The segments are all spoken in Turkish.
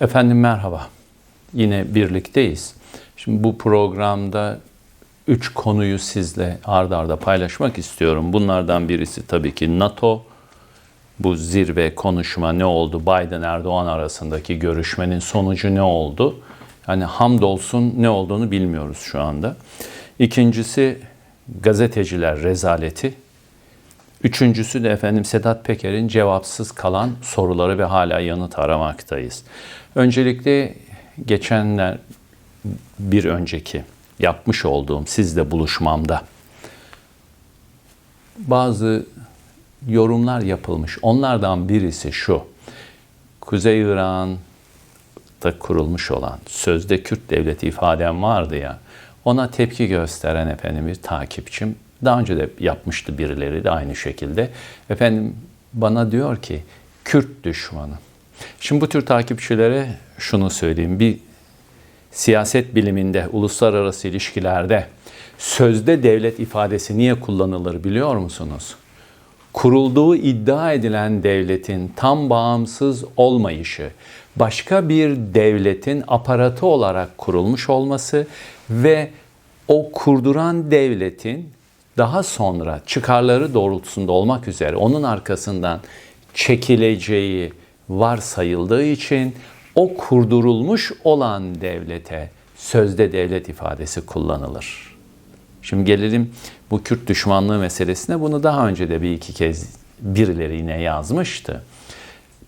Efendim merhaba. Yine birlikteyiz. Şimdi bu programda üç konuyu sizle ardarda arda paylaşmak istiyorum. Bunlardan birisi tabii ki NATO. Bu zirve konuşma ne oldu? Biden Erdoğan arasındaki görüşmenin sonucu ne oldu? Yani hamdolsun ne olduğunu bilmiyoruz şu anda. İkincisi gazeteciler rezaleti. Üçüncüsü de efendim Sedat Peker'in cevapsız kalan soruları ve hala yanıt aramaktayız. Öncelikle geçenler bir önceki yapmış olduğum sizle buluşmamda bazı yorumlar yapılmış. Onlardan birisi şu. Kuzey İran'da kurulmuş olan sözde Kürt devleti ifadem vardı ya. Ona tepki gösteren efendim bir takipçim daha önce de yapmıştı birileri de aynı şekilde. Efendim bana diyor ki Kürt düşmanı. Şimdi bu tür takipçilere şunu söyleyeyim. Bir siyaset biliminde, uluslararası ilişkilerde sözde devlet ifadesi niye kullanılır biliyor musunuz? Kurulduğu iddia edilen devletin tam bağımsız olmayışı, başka bir devletin aparatı olarak kurulmuş olması ve o kurduran devletin daha sonra çıkarları doğrultusunda olmak üzere onun arkasından çekileceği varsayıldığı için o kurdurulmuş olan devlete sözde devlet ifadesi kullanılır. Şimdi gelelim bu Kürt düşmanlığı meselesine. Bunu daha önce de bir iki kez birileri yine yazmıştı.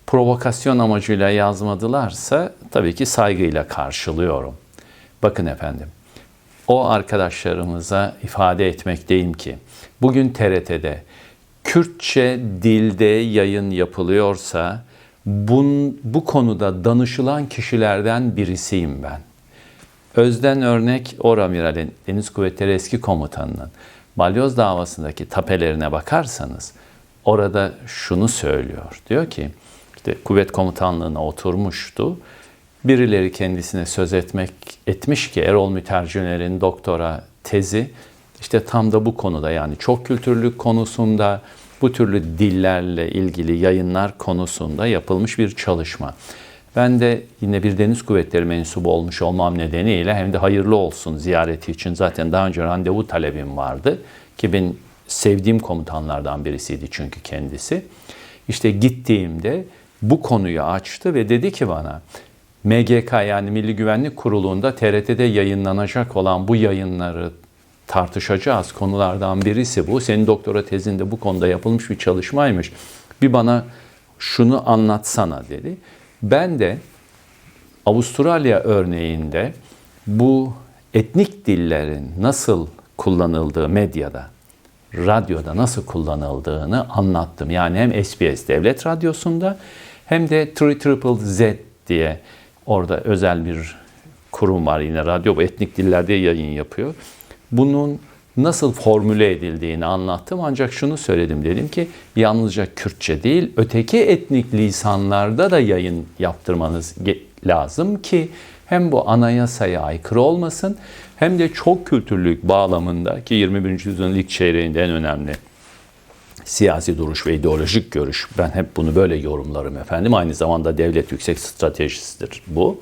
Provokasyon amacıyla yazmadılarsa tabii ki saygıyla karşılıyorum. Bakın efendim, o arkadaşlarımıza ifade etmekteyim ki bugün TRT'de Kürtçe dilde yayın yapılıyorsa bun, bu konuda danışılan kişilerden birisiyim ben. Özden örnek Oramiral'in Deniz Kuvvetleri eski komutanının Balyoz davasındaki tapelerine bakarsanız orada şunu söylüyor. Diyor ki işte kuvvet komutanlığına oturmuştu. Birileri kendisine söz etmek etmiş ki Erol Mütercüner'in doktora tezi işte tam da bu konuda yani çok kültürlük konusunda bu türlü dillerle ilgili yayınlar konusunda yapılmış bir çalışma. Ben de yine bir deniz kuvvetleri mensubu olmuş olmam nedeniyle hem de hayırlı olsun ziyareti için zaten daha önce randevu talebim vardı. Ki ben sevdiğim komutanlardan birisiydi çünkü kendisi. İşte gittiğimde bu konuyu açtı ve dedi ki bana MGK yani Milli Güvenlik Kurulu'nda TRT'de yayınlanacak olan bu yayınları tartışacağız konulardan birisi bu. Senin doktora tezinde bu konuda yapılmış bir çalışmaymış. Bir bana şunu anlatsana dedi. Ben de Avustralya örneğinde bu etnik dillerin nasıl kullanıldığı medyada, radyoda nasıl kullanıldığını anlattım. Yani hem SBS Devlet Radyosu'nda hem de Triple Z diye orada özel bir kurum var yine radyo bu etnik dillerde yayın yapıyor bunun nasıl formüle edildiğini anlattım. Ancak şunu söyledim dedim ki yalnızca Kürtçe değil öteki etnik lisanlarda da yayın yaptırmanız lazım ki hem bu anayasaya aykırı olmasın hem de çok kültürlük bağlamında ki 21. yüzyılın ilk çeyreğinde en önemli siyasi duruş ve ideolojik görüş. Ben hep bunu böyle yorumlarım efendim. Aynı zamanda devlet yüksek stratejisidir bu.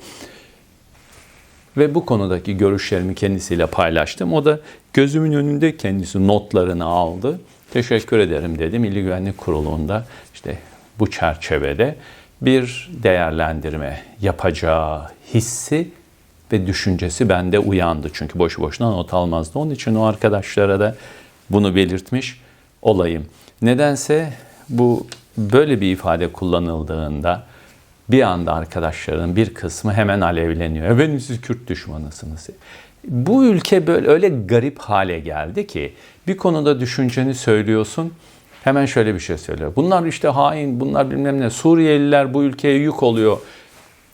Ve bu konudaki görüşlerimi kendisiyle paylaştım. O da gözümün önünde kendisi notlarını aldı. Teşekkür ederim dedi. Milli Güvenlik Kurulu'nda işte bu çerçevede bir değerlendirme yapacağı hissi ve düşüncesi bende uyandı. Çünkü boşu boşuna not almazdı. Onun için o arkadaşlara da bunu belirtmiş olayım. Nedense bu böyle bir ifade kullanıldığında bir anda arkadaşların bir kısmı hemen alevleniyor. Efendim siz Kürt düşmanısınız. Bu ülke böyle öyle garip hale geldi ki bir konuda düşünceni söylüyorsun hemen şöyle bir şey söylüyor. Bunlar işte hain, bunlar bilmem ne. Suriyeliler bu ülkeye yük oluyor.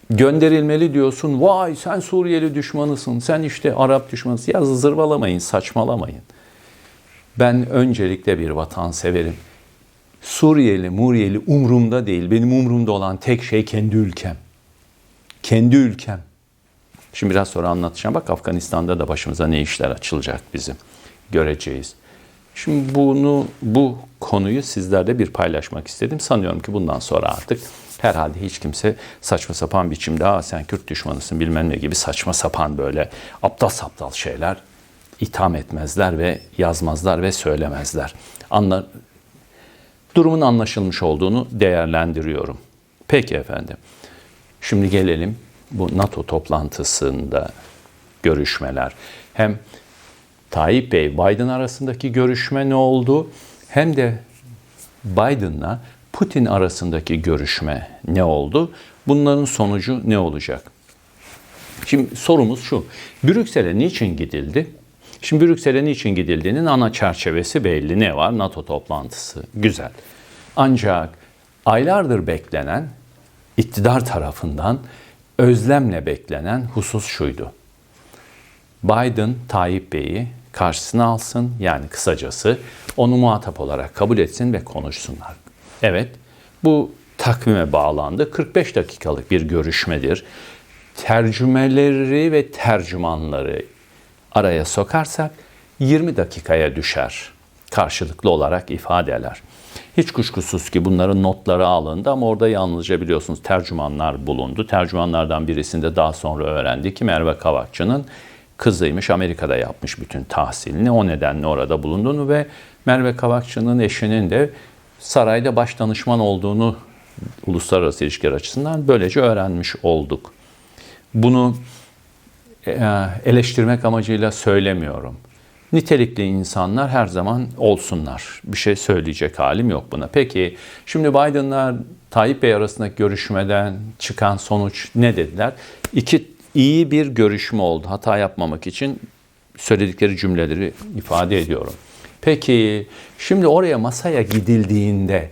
Gönderilmeli diyorsun. Vay sen Suriyeli düşmanısın. Sen işte Arap düşmanısın. Ya zırvalamayın, saçmalamayın. Ben öncelikle bir vatan severim. Suriyeli, Muriyeli umrumda değil. Benim umrumda olan tek şey kendi ülkem. Kendi ülkem. Şimdi biraz sonra anlatacağım. Bak Afganistan'da da başımıza ne işler açılacak bizim. Göreceğiz. Şimdi bunu bu konuyu sizlerle bir paylaşmak istedim. Sanıyorum ki bundan sonra artık herhalde hiç kimse saçma sapan biçimde Aa, sen Kürt düşmanısın bilmem ne gibi saçma sapan böyle aptal saptal şeyler itham etmezler ve yazmazlar ve söylemezler. Anla, durumun anlaşılmış olduğunu değerlendiriyorum. Peki efendim. Şimdi gelelim bu NATO toplantısında görüşmeler. Hem Tayyip Bey Biden arasındaki görüşme ne oldu? Hem de Biden'la Putin arasındaki görüşme ne oldu? Bunların sonucu ne olacak? Şimdi sorumuz şu. Brüksel'e niçin gidildi? Şimdi Brüksel'e niçin gidildiğinin ana çerçevesi belli. Ne var? NATO toplantısı. Güzel. Ancak aylardır beklenen iktidar tarafından özlemle beklenen husus şuydu. Biden Tayyip Bey'i karşısına alsın yani kısacası onu muhatap olarak kabul etsin ve konuşsunlar. Evet bu takvime bağlandı. 45 dakikalık bir görüşmedir. Tercümeleri ve tercümanları araya sokarsak 20 dakikaya düşer karşılıklı olarak ifadeler. Hiç kuşkusuz ki bunların notları alındı ama orada yalnızca biliyorsunuz tercümanlar bulundu. Tercümanlardan birisinde daha sonra öğrendi ki Merve Kavakçı'nın kızıymış Amerika'da yapmış bütün tahsilini. O nedenle orada bulunduğunu ve Merve Kavakçı'nın eşinin de sarayda baş danışman olduğunu uluslararası ilişkiler açısından böylece öğrenmiş olduk. Bunu eleştirmek amacıyla söylemiyorum. Nitelikli insanlar her zaman olsunlar. Bir şey söyleyecek halim yok buna. Peki şimdi Biden'la Tayyip Bey arasındaki görüşmeden çıkan sonuç ne dediler? İki iyi bir görüşme oldu. Hata yapmamak için söyledikleri cümleleri ifade ediyorum. Peki şimdi oraya masaya gidildiğinde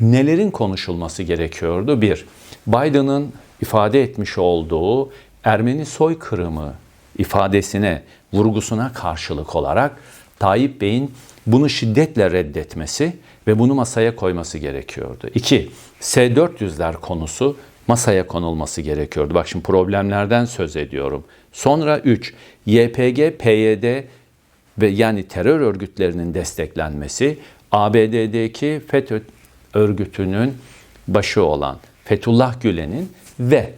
nelerin konuşulması gerekiyordu? Bir, Biden'ın ifade etmiş olduğu Ermeni soykırımı ifadesine, vurgusuna karşılık olarak Tayyip Bey'in bunu şiddetle reddetmesi ve bunu masaya koyması gerekiyordu. İki, S-400'ler konusu masaya konulması gerekiyordu. Bak şimdi problemlerden söz ediyorum. Sonra 3. YPG, PYD ve yani terör örgütlerinin desteklenmesi ABD'deki FETÖ örgütünün başı olan Fethullah Gülen'in ve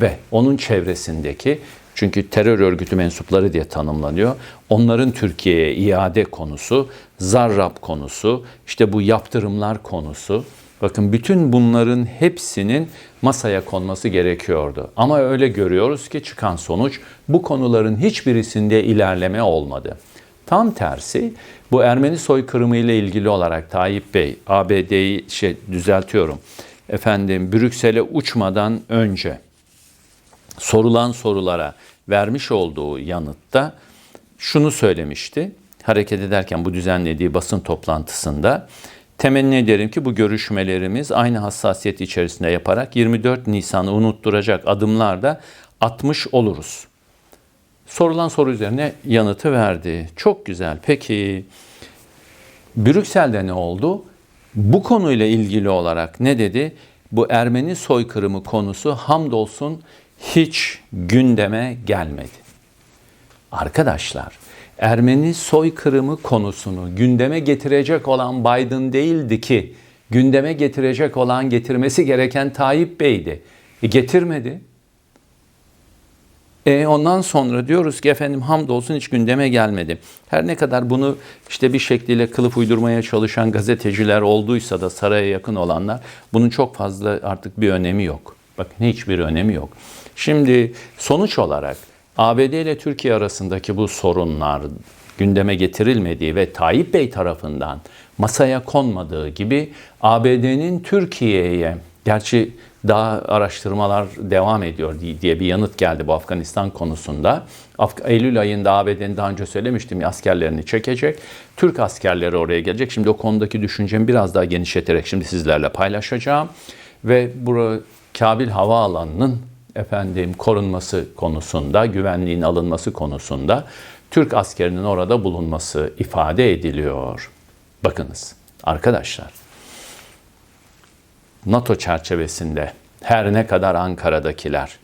ve onun çevresindeki çünkü terör örgütü mensupları diye tanımlanıyor. Onların Türkiye'ye iade konusu, Zarrab konusu, işte bu yaptırımlar konusu. Bakın bütün bunların hepsinin masaya konması gerekiyordu. Ama öyle görüyoruz ki çıkan sonuç bu konuların hiçbirisinde ilerleme olmadı. Tam tersi bu Ermeni soykırımı ile ilgili olarak Tayyip Bey ABD'yi şey düzeltiyorum. Efendim Brüksel'e uçmadan önce sorulan sorulara vermiş olduğu yanıtta şunu söylemişti. Hareket ederken bu düzenlediği basın toplantısında temenni ederim ki bu görüşmelerimiz aynı hassasiyet içerisinde yaparak 24 Nisan'ı unutturacak adımlarda atmış oluruz. Sorulan soru üzerine yanıtı verdi. Çok güzel. Peki Brüksel'de ne oldu? Bu konuyla ilgili olarak ne dedi? Bu Ermeni soykırımı konusu hamdolsun hiç gündeme gelmedi. Arkadaşlar, Ermeni soykırımı konusunu gündeme getirecek olan Biden değildi ki, gündeme getirecek olan getirmesi gereken Tayyip Bey'di. E getirmedi. E ondan sonra diyoruz ki efendim hamdolsun hiç gündeme gelmedi. Her ne kadar bunu işte bir şekliyle kılıf uydurmaya çalışan gazeteciler olduysa da saraya yakın olanlar bunun çok fazla artık bir önemi yok. Bakın hiçbir önemi yok. Şimdi sonuç olarak ABD ile Türkiye arasındaki bu sorunlar gündeme getirilmediği ve Tayyip Bey tarafından masaya konmadığı gibi ABD'nin Türkiye'ye gerçi daha araştırmalar devam ediyor diye bir yanıt geldi bu Afganistan konusunda. Eylül ayında ABD'nin daha önce söylemiştim askerlerini çekecek. Türk askerleri oraya gelecek. Şimdi o konudaki düşüncemi biraz daha genişleterek şimdi sizlerle paylaşacağım. Ve bu Kabil Havaalanı'nın efendim korunması konusunda, güvenliğin alınması konusunda Türk askerinin orada bulunması ifade ediliyor. Bakınız arkadaşlar. NATO çerçevesinde her ne kadar Ankara'dakiler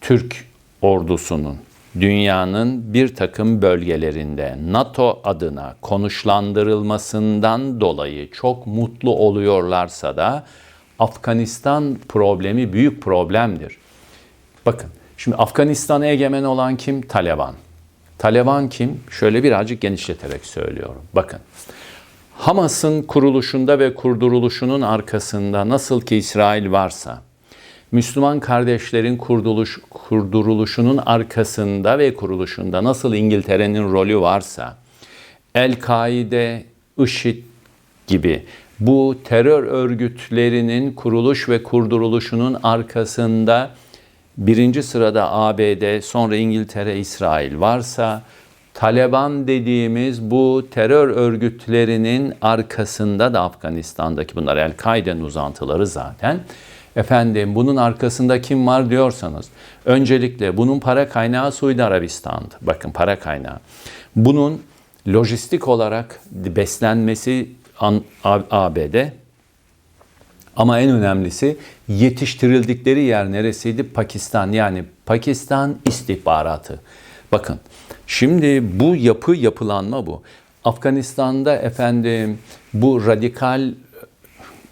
Türk ordusunun dünyanın bir takım bölgelerinde NATO adına konuşlandırılmasından dolayı çok mutlu oluyorlarsa da Afganistan problemi büyük problemdir. Bakın şimdi Afganistan'a egemen olan kim? Taliban. Taliban kim? Şöyle birazcık genişleterek söylüyorum. Bakın Hamas'ın kuruluşunda ve kurduruluşunun arkasında nasıl ki İsrail varsa, Müslüman kardeşlerin kurtuluş, kurduruluşunun arkasında ve kuruluşunda nasıl İngiltere'nin rolü varsa, El-Kaide, IŞİD gibi bu terör örgütlerinin kuruluş ve kurduruluşunun arkasında birinci sırada ABD, sonra İngiltere, İsrail varsa, Taliban dediğimiz bu terör örgütlerinin arkasında da Afganistan'daki bunlar El-Kaide'nin uzantıları zaten. Efendim bunun arkasında kim var diyorsanız öncelikle bunun para kaynağı Suudi Arabistan'dı. Bakın para kaynağı. Bunun lojistik olarak beslenmesi ABD ama en önemlisi yetiştirildikleri yer neresiydi? Pakistan yani Pakistan istihbaratı. Bakın şimdi bu yapı yapılanma bu. Afganistan'da efendim bu radikal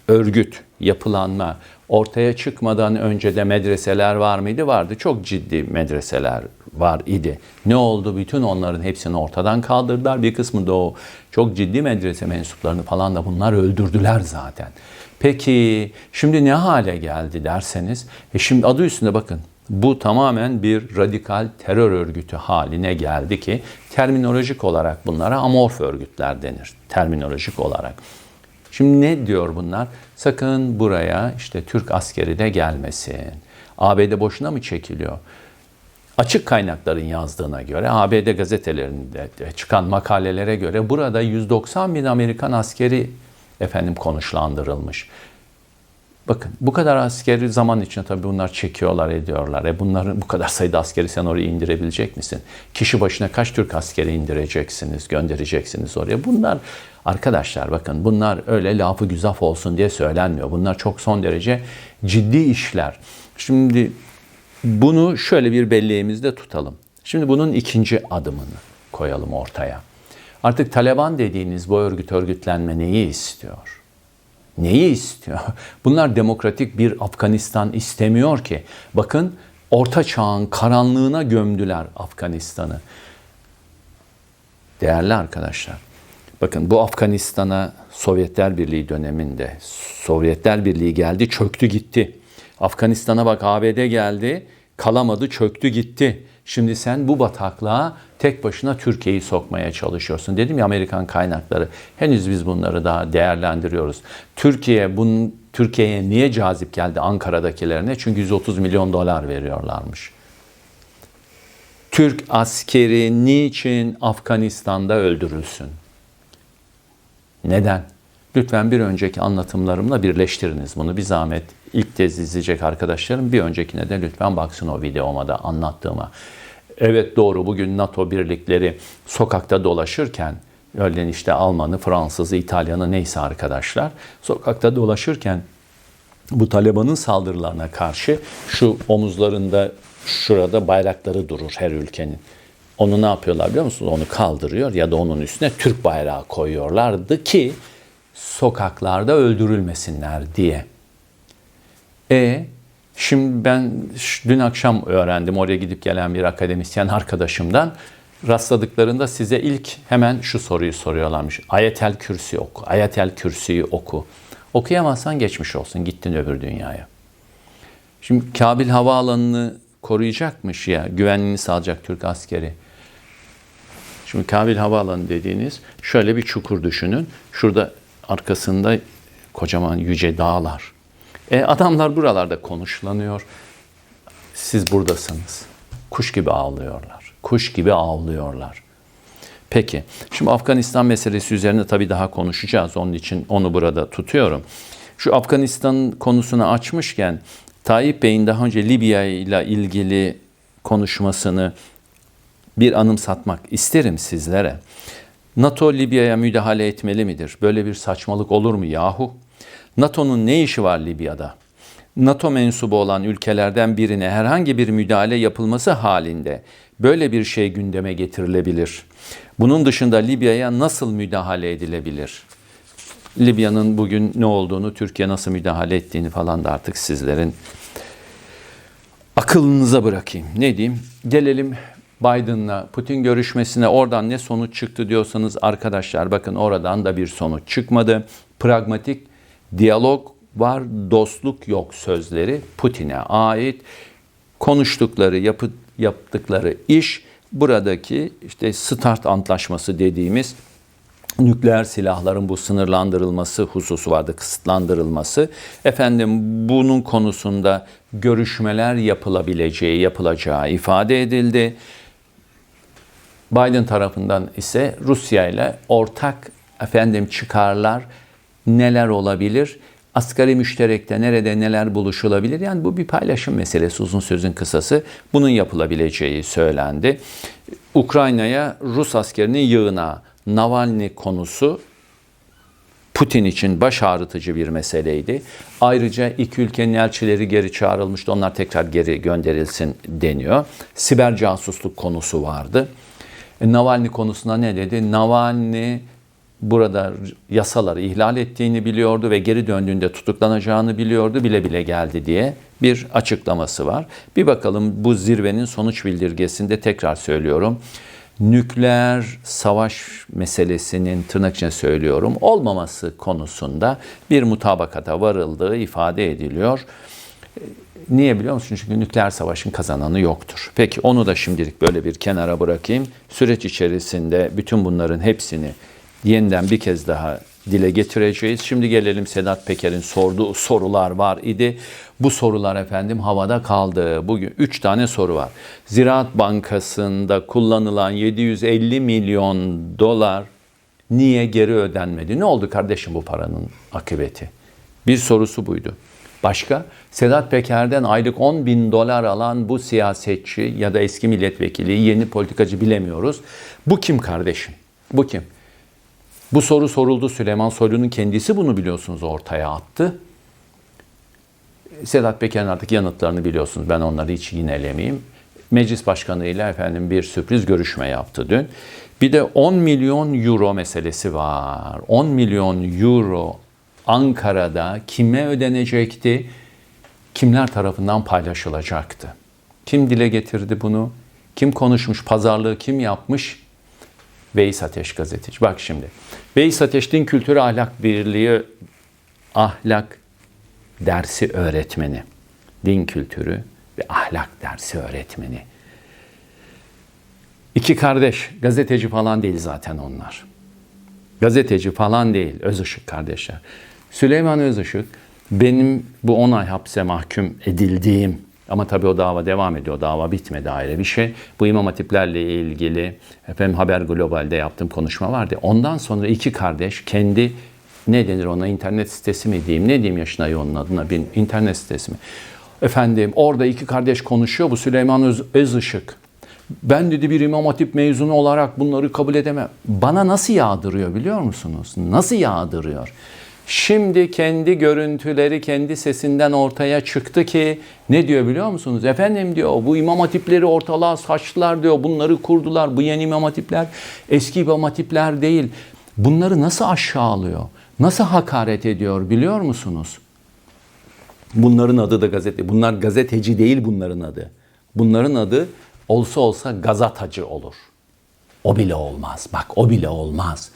örgüt yapılanma ortaya çıkmadan önce de medreseler var mıydı? Vardı. Çok ciddi medreseler var idi. Ne oldu? Bütün onların hepsini ortadan kaldırdılar. Bir kısmı da o çok ciddi medrese mensuplarını falan da bunlar öldürdüler zaten. Peki şimdi ne hale geldi derseniz, e şimdi adı üstünde bakın bu tamamen bir radikal terör örgütü haline geldi ki terminolojik olarak bunlara amorf örgütler denir. Terminolojik olarak. Şimdi ne diyor bunlar? Sakın buraya işte Türk askeri de gelmesin. ABD boşuna mı çekiliyor? Açık kaynakların yazdığına göre, ABD gazetelerinde çıkan makalelere göre burada 190 bin Amerikan askeri efendim konuşlandırılmış. Bakın bu kadar askeri zaman içinde tabii bunlar çekiyorlar ediyorlar. E bunların bu kadar sayıda askeri sen oraya indirebilecek misin? Kişi başına kaç Türk askeri indireceksiniz, göndereceksiniz oraya? Bunlar arkadaşlar bakın bunlar öyle lafı güzaf olsun diye söylenmiyor. Bunlar çok son derece ciddi işler. Şimdi bunu şöyle bir belleğimizde tutalım. Şimdi bunun ikinci adımını koyalım ortaya. Artık Taliban dediğiniz bu örgüt örgütlenme neyi istiyor? Neyi istiyor? Bunlar demokratik bir Afganistan istemiyor ki. Bakın Orta Çağ'ın karanlığına gömdüler Afganistan'ı. Değerli arkadaşlar, bakın bu Afganistan'a Sovyetler Birliği döneminde Sovyetler Birliği geldi, çöktü gitti. Afganistan'a bak ABD geldi, kalamadı, çöktü gitti. Şimdi sen bu bataklığa tek başına Türkiye'yi sokmaya çalışıyorsun. Dedim ya Amerikan kaynakları. Henüz biz bunları daha değerlendiriyoruz. Türkiye bunun Türkiye'ye niye cazip geldi Ankara'dakilerine? Çünkü 130 milyon dolar veriyorlarmış. Türk askeri niçin Afganistan'da öldürülsün? Neden? Lütfen bir önceki anlatımlarımla birleştiriniz bunu. Bir zahmet ilk kez izleyecek arkadaşlarım bir öncekine de lütfen baksın o videoma da anlattığıma. Evet doğru bugün NATO birlikleri sokakta dolaşırken örneğin işte Almanı, Fransızı, İtalyanı neyse arkadaşlar sokakta dolaşırken bu Taliban'ın saldırılarına karşı şu omuzlarında şurada bayrakları durur her ülkenin. Onu ne yapıyorlar biliyor musunuz? Onu kaldırıyor ya da onun üstüne Türk bayrağı koyuyorlardı ki sokaklarda öldürülmesinler diye. E şimdi ben dün akşam öğrendim oraya gidip gelen bir akademisyen arkadaşımdan rastladıklarında size ilk hemen şu soruyu soruyorlarmış. Ayetel Kürsi oku. Ayetel Kürsi'yi oku. Okuyamazsan geçmiş olsun. Gittin öbür dünyaya. Şimdi Kabil Havaalanı'nı koruyacakmış ya. Güvenliğini sağlayacak Türk askeri. Şimdi Kabil Havaalanı dediğiniz şöyle bir çukur düşünün. Şurada arkasında kocaman yüce dağlar. E, adamlar buralarda konuşlanıyor. Siz buradasınız. Kuş gibi ağlıyorlar. Kuş gibi ağlıyorlar. Peki, şimdi Afganistan meselesi üzerine tabii daha konuşacağız. Onun için onu burada tutuyorum. Şu Afganistan konusunu açmışken Tayyip Bey'in daha önce Libya ile ilgili konuşmasını bir anımsatmak isterim sizlere. NATO Libya'ya müdahale etmeli midir? Böyle bir saçmalık olur mu yahu? NATO'nun ne işi var Libya'da? NATO mensubu olan ülkelerden birine herhangi bir müdahale yapılması halinde böyle bir şey gündeme getirilebilir. Bunun dışında Libya'ya nasıl müdahale edilebilir? Libya'nın bugün ne olduğunu, Türkiye nasıl müdahale ettiğini falan da artık sizlerin akılınıza bırakayım. Ne diyeyim? Gelelim Biden'la Putin görüşmesine oradan ne sonuç çıktı diyorsanız arkadaşlar bakın oradan da bir sonuç çıkmadı. Pragmatik diyalog var, dostluk yok sözleri Putin'e ait. Konuştukları, yapı, yaptıkları iş buradaki işte START antlaşması dediğimiz nükleer silahların bu sınırlandırılması hususu vardı, kısıtlandırılması. Efendim bunun konusunda görüşmeler yapılabileceği, yapılacağı ifade edildi. Biden tarafından ise Rusya ile ortak efendim çıkarlar neler olabilir? Asgari müşterekte nerede neler buluşulabilir? Yani bu bir paylaşım meselesi uzun sözün kısası. Bunun yapılabileceği söylendi. Ukrayna'ya Rus askerinin yığına Navalny konusu Putin için baş ağrıtıcı bir meseleydi. Ayrıca iki ülkenin elçileri geri çağrılmıştı. Onlar tekrar geri gönderilsin deniyor. Siber casusluk konusu vardı. E, Navalny konusunda ne dedi? Navalny burada yasaları ihlal ettiğini biliyordu ve geri döndüğünde tutuklanacağını biliyordu. Bile bile geldi diye bir açıklaması var. Bir bakalım bu zirvenin sonuç bildirgesinde tekrar söylüyorum nükleer savaş meselesinin tırnak içine söylüyorum olmaması konusunda bir mutabakata varıldığı ifade ediliyor. Niye biliyor musun? Çünkü nükleer savaşın kazananı yoktur. Peki onu da şimdilik böyle bir kenara bırakayım. Süreç içerisinde bütün bunların hepsini yeniden bir kez daha dile getireceğiz. Şimdi gelelim Sedat Peker'in sorduğu sorular var idi. Bu sorular efendim havada kaldı. Bugün 3 tane soru var. Ziraat Bankası'nda kullanılan 750 milyon dolar niye geri ödenmedi? Ne oldu kardeşim bu paranın akıbeti? Bir sorusu buydu. Başka? Sedat Peker'den aylık 10 bin dolar alan bu siyasetçi ya da eski milletvekili, yeni politikacı bilemiyoruz. Bu kim kardeşim? Bu kim? Bu soru soruldu. Süleyman Soylu'nun kendisi bunu biliyorsunuz ortaya attı. Sedat Peker'in artık yanıtlarını biliyorsunuz. Ben onları hiç yinelemeyeyim. Meclis Başkanı ile efendim bir sürpriz görüşme yaptı dün. Bir de 10 milyon euro meselesi var. 10 milyon euro Ankara'da kime ödenecekti? Kimler tarafından paylaşılacaktı? Kim dile getirdi bunu? Kim konuşmuş? Pazarlığı kim yapmış? Veys Ateş gazeteci. Bak şimdi. Veys Ateş Din Kültürü Ahlak Birliği ahlak dersi öğretmeni. Din kültürü ve ahlak dersi öğretmeni. İki kardeş, gazeteci falan değil zaten onlar. Gazeteci falan değil, Özışık kardeşler. Süleyman Özışık benim bu 10 ay hapse mahkum edildiğim ama tabii o dava devam ediyor. Dava bitmedi ayrı bir şey. Bu imam hatiplerle ilgili efendim Haber Global'de yaptığım konuşma vardı. Ondan sonra iki kardeş kendi ne denir ona internet sitesi mi diyeyim ne diyeyim yaşına onun adına bir internet sitesi mi? Efendim orada iki kardeş konuşuyor bu Süleyman Öz, Özışık. Ben dedi bir imam hatip mezunu olarak bunları kabul edemem. Bana nasıl yağdırıyor biliyor musunuz? Nasıl yağdırıyor? Şimdi kendi görüntüleri kendi sesinden ortaya çıktı ki ne diyor biliyor musunuz? Efendim diyor bu imam hatipleri ortalığa saçtılar diyor. Bunları kurdular. Bu yeni imam hatipler eski imam hatipler değil. Bunları nasıl aşağılıyor? Nasıl hakaret ediyor biliyor musunuz? Bunların adı da gazete. Bunlar gazeteci değil bunların adı. Bunların adı olsa olsa gazetacı olur. O bile olmaz. Bak o bile olmaz.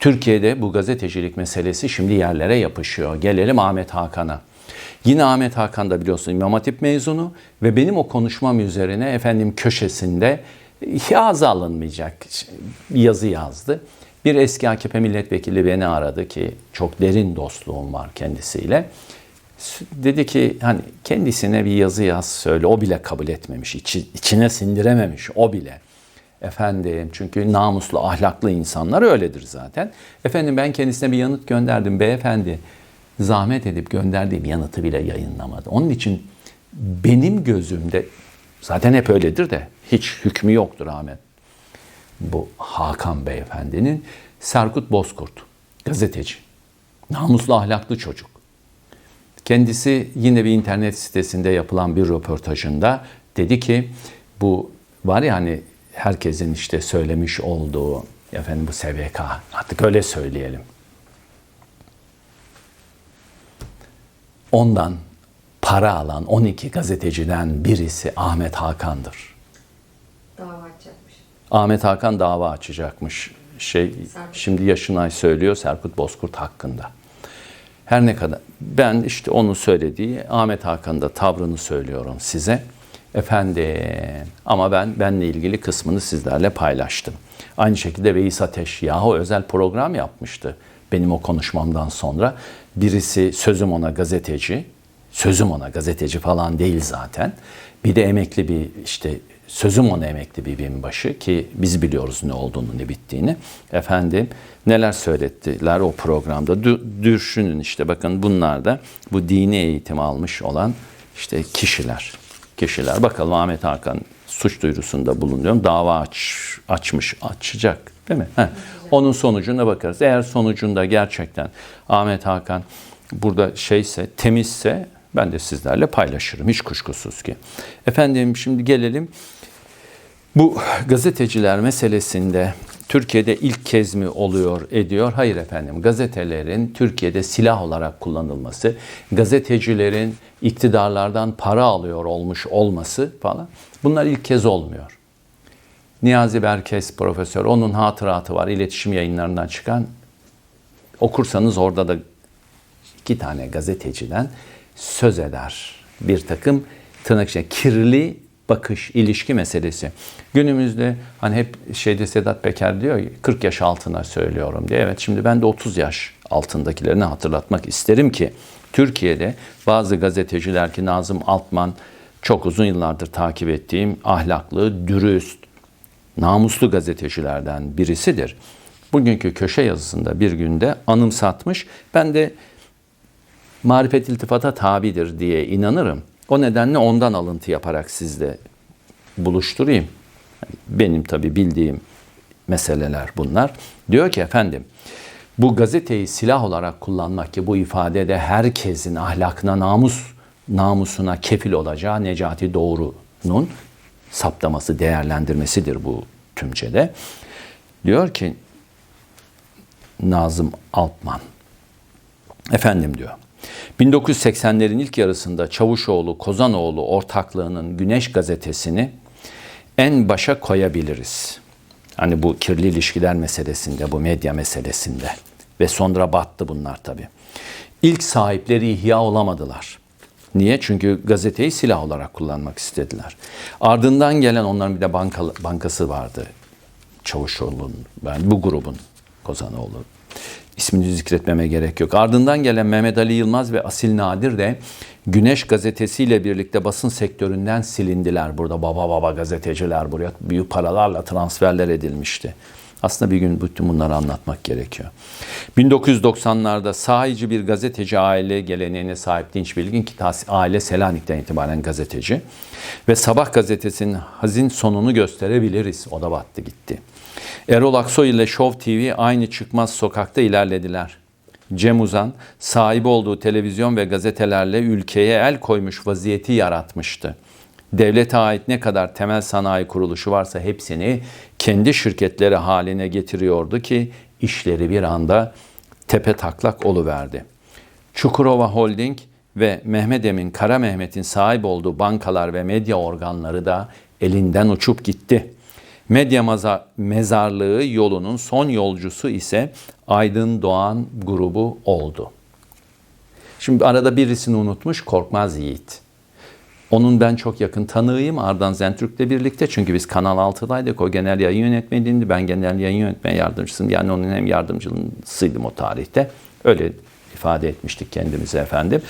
Türkiye'de bu gazetecilik meselesi şimdi yerlere yapışıyor. Gelelim Ahmet Hakan'a. Yine Ahmet Hakan da biliyorsun İmam Hatip mezunu ve benim o konuşmam üzerine efendim köşesinde yazı alınmayacak yazı yazdı. Bir eski AKP milletvekili beni aradı ki çok derin dostluğum var kendisiyle. Dedi ki hani kendisine bir yazı yaz söyle. O bile kabul etmemiş. içi, içine sindirememiş o bile. Efendim çünkü namuslu, ahlaklı insanlar öyledir zaten. Efendim ben kendisine bir yanıt gönderdim. Beyefendi zahmet edip gönderdiğim yanıtı bile yayınlamadı. Onun için benim gözümde zaten hep öyledir de hiç hükmü yoktur Ahmet. Bu Hakan Beyefendinin Serkut Bozkurt, gazeteci. Namuslu ahlaklı çocuk. Kendisi yine bir internet sitesinde yapılan bir röportajında dedi ki bu var ya hani herkesin işte söylemiş olduğu efendim bu SVK artık öyle söyleyelim. ondan para alan 12 gazeteciden birisi Ahmet Hakan'dır. Dava açacakmış. Ahmet Hakan dava açacakmış. Şey şimdi Yaşınay söylüyor Serkut Bozkurt hakkında. Her ne kadar ben işte onu söylediği Ahmet Hakan'ın da tavrını söylüyorum size. Efendim ama ben benle ilgili kısmını sizlerle paylaştım. Aynı şekilde Veys Ateş yahu özel program yapmıştı benim o konuşmamdan sonra. Birisi sözüm ona gazeteci, sözüm ona gazeteci falan değil zaten. Bir de emekli bir işte sözüm ona emekli bir binbaşı ki biz biliyoruz ne olduğunu ne bittiğini. Efendim neler söylettiler o programda. Dü- Düşünün işte bakın bunlar da bu dini eğitim almış olan işte kişiler. Kişiler. Bakalım Ahmet Hakan suç duyurusunda bulunuyor. Dava aç, açmış, açacak değil mi? Heh. Onun sonucuna bakarız. Eğer sonucunda gerçekten Ahmet Hakan burada şeyse, temizse ben de sizlerle paylaşırım. Hiç kuşkusuz ki. Efendim şimdi gelelim bu gazeteciler meselesinde Türkiye'de ilk kez mi oluyor ediyor? Hayır efendim. Gazetelerin Türkiye'de silah olarak kullanılması, gazetecilerin iktidarlardan para alıyor olmuş olması falan bunlar ilk kez olmuyor. Niyazi Berkes profesör onun hatıratı var iletişim yayınlarından çıkan. Okursanız orada da iki tane gazeteciden söz eder. Bir takım tırnak içinde kirli bakış, ilişki meselesi. Günümüzde hani hep şeyde Sedat Peker diyor ya, 40 yaş altına söylüyorum diye. Evet şimdi ben de 30 yaş altındakilerini hatırlatmak isterim ki Türkiye'de bazı gazeteciler ki Nazım Altman çok uzun yıllardır takip ettiğim ahlaklı, dürüst, namuslu gazetecilerden birisidir. Bugünkü köşe yazısında bir günde anımsatmış. Ben de marifet iltifata tabidir diye inanırım. O nedenle ondan alıntı yaparak sizle buluşturayım. Benim tabi bildiğim meseleler bunlar. Diyor ki efendim bu gazeteyi silah olarak kullanmak ki bu ifadede herkesin ahlakına, namus namusuna kefil olacağı Necati Doğru'nun saptaması, değerlendirmesidir bu tümcede. Diyor ki Nazım Altman Efendim diyor. 1980'lerin ilk yarısında Çavuşoğlu, Kozanoğlu ortaklığının Güneş gazetesini en başa koyabiliriz. Hani bu kirli ilişkiler meselesinde, bu medya meselesinde. Ve sonra battı bunlar tabii. İlk sahipleri ihya olamadılar. Niye? Çünkü gazeteyi silah olarak kullanmak istediler. Ardından gelen onların bir de banka, bankası vardı. Çavuşoğlu'nun, yani bu grubun Kozanoğlu ismini zikretmeme gerek yok. Ardından gelen Mehmet Ali Yılmaz ve Asil Nadir de Güneş gazetesiyle birlikte basın sektöründen silindiler. Burada baba baba gazeteciler buraya büyük paralarla transferler edilmişti. Aslında bir gün bütün bunları anlatmak gerekiyor. 1990'larda sahici bir gazeteci aile geleneğine sahip Dinç Bilgin ki aile Selanik'ten itibaren gazeteci. Ve Sabah gazetesinin hazin sonunu gösterebiliriz. O da battı gitti. Erol Aksoy ile Show TV aynı çıkmaz sokakta ilerlediler. Cem Uzan sahibi olduğu televizyon ve gazetelerle ülkeye el koymuş vaziyeti yaratmıştı. Devlete ait ne kadar temel sanayi kuruluşu varsa hepsini kendi şirketleri haline getiriyordu ki işleri bir anda tepe taklak oluverdi. Çukurova Holding ve Mehmet Emin Kara Mehmet'in sahip olduğu bankalar ve medya organları da elinden uçup gitti. Medya mezarlığı yolunun son yolcusu ise Aydın Doğan grubu oldu. Şimdi arada birisini unutmuş Korkmaz Yiğit. Onun ben çok yakın tanığıyım Ardan Zentürk'le birlikte. Çünkü biz Kanal 6'daydık. O genel yayın yönetmeniydi. Ben genel yayın yönetmen yardımcısıyım. Yani onun hem yardımcısıydım o tarihte. Öyle ifade etmiştik kendimize efendim.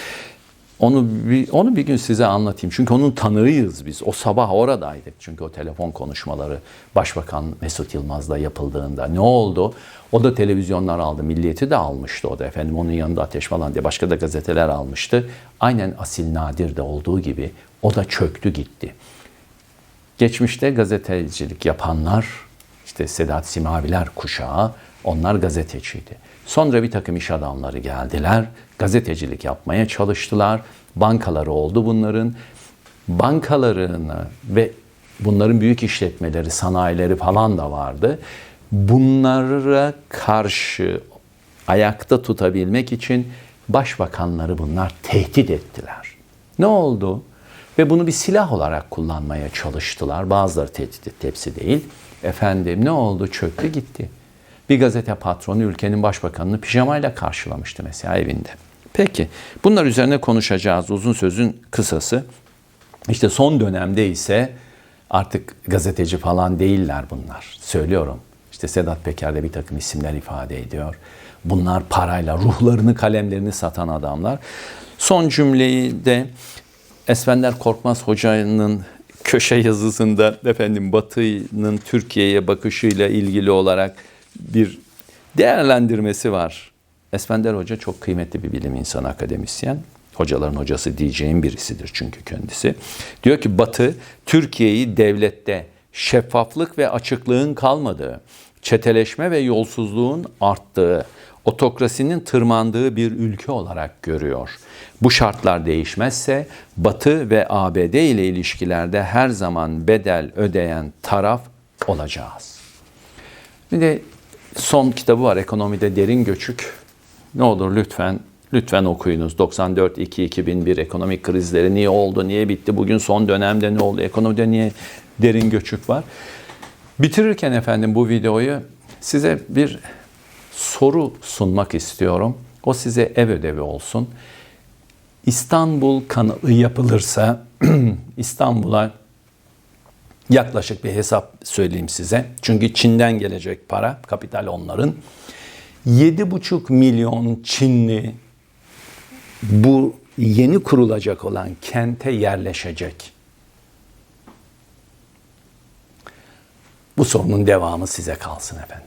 Onu bir, onu bir gün size anlatayım. Çünkü onun tanığıyız biz. O sabah oradaydık. Çünkü o telefon konuşmaları Başbakan Mesut Yılmaz'la yapıldığında ne oldu? O da televizyonlar aldı. Milliyeti de almıştı o da efendim. Onun yanında Ateş falan diye başka da gazeteler almıştı. Aynen Asil Nadir'de olduğu gibi o da çöktü gitti. Geçmişte gazetecilik yapanlar, işte Sedat Simaviler kuşağı, onlar gazeteciydi. Sonra bir takım iş adamları geldiler, gazetecilik yapmaya çalıştılar. Bankaları oldu bunların. Bankalarını ve bunların büyük işletmeleri, sanayileri falan da vardı. Bunlara karşı ayakta tutabilmek için Başbakanları bunlar tehdit ettiler. Ne oldu? Ve bunu bir silah olarak kullanmaya çalıştılar. Bazıları tehdit etti, hepsi değil. Efendim ne oldu? Çöktü gitti. Bir gazete patronu ülkenin başbakanını pijamayla karşılamıştı mesela evinde. Peki bunlar üzerine konuşacağız. Uzun sözün kısası. İşte son dönemde ise artık gazeteci falan değiller bunlar. Söylüyorum. İşte Sedat Peker de bir takım isimler ifade ediyor. Bunlar parayla ruhlarını, kalemlerini satan adamlar. Son cümleyi de Esfender Korkmaz Hoca'nın köşe yazısında efendim Batı'nın Türkiye'ye bakışıyla ilgili olarak bir değerlendirmesi var. Esfender Hoca çok kıymetli bir bilim insanı, akademisyen. Hocaların hocası diyeceğim birisidir çünkü kendisi. Diyor ki Batı Türkiye'yi devlette şeffaflık ve açıklığın kalmadığı, çeteleşme ve yolsuzluğun arttığı, otokrasinin tırmandığı bir ülke olarak görüyor. Bu şartlar değişmezse Batı ve ABD ile ilişkilerde her zaman bedel ödeyen taraf olacağız. Bir de son kitabı var ekonomide derin göçük. Ne olur lütfen lütfen okuyunuz. 94 2 2001 ekonomik krizleri niye oldu, niye bitti? Bugün son dönemde ne oldu? Ekonomide niye derin göçük var? Bitirirken efendim bu videoyu size bir soru sunmak istiyorum. O size ev ödevi olsun. İstanbul kanalı yapılırsa İstanbul'a yaklaşık bir hesap söyleyeyim size. Çünkü Çin'den gelecek para, kapital onların. 7,5 milyon Çinli bu yeni kurulacak olan kente yerleşecek. Bu sorunun devamı size kalsın efendim.